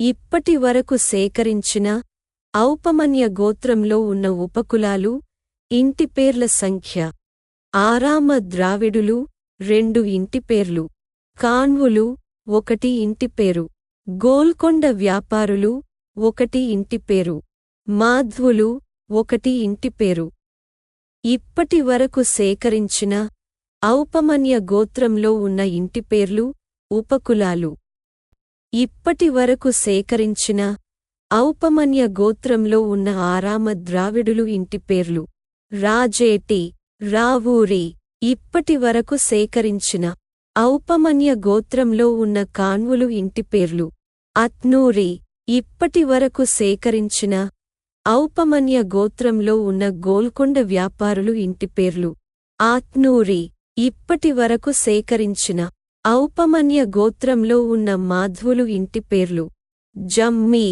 ఇప్పటి వరకు సేకరించిన ఔపమన్య గోత్రంలో ఉన్న ఉపకులాలు ఇంటిపేర్ల సంఖ్య ఆరామ ద్రావిడులు రెండు ఇంటిపేర్లు కాన్వులు ఒకటి ఇంటిపేరు గోల్కొండ వ్యాపారులు ఒకటి ఇంటిపేరు మాధ్వులు ఒకటి ఇంటిపేరు ఇప్పటి వరకు సేకరించిన ఔపమన్య గోత్రంలో ఉన్న ఇంటిపేర్లు ఉపకులాలు. ఇప్పటి వరకు సేకరించిన ఔపమన్య గోత్రంలో ఉన్న ఆరామ ద్రావిడులు ఇంటిపేర్లు రాజేటి రావూరి ఇప్పటి వరకు సేకరించిన ఔపమన్య గోత్రంలో ఉన్న కాన్వులు ఇంటిపేర్లు అత్నూరి ఇప్పటి వరకు సేకరించిన ఔపమన్య గోత్రంలో ఉన్న గోల్కొండ వ్యాపారులు ఇంటిపేర్లు ఆత్నూరి ఇప్పటి వరకు సేకరించిన ఔపమన్య గోత్రంలో ఉన్న మాధ్వులు ఇంటిపేర్లు జమ్మీ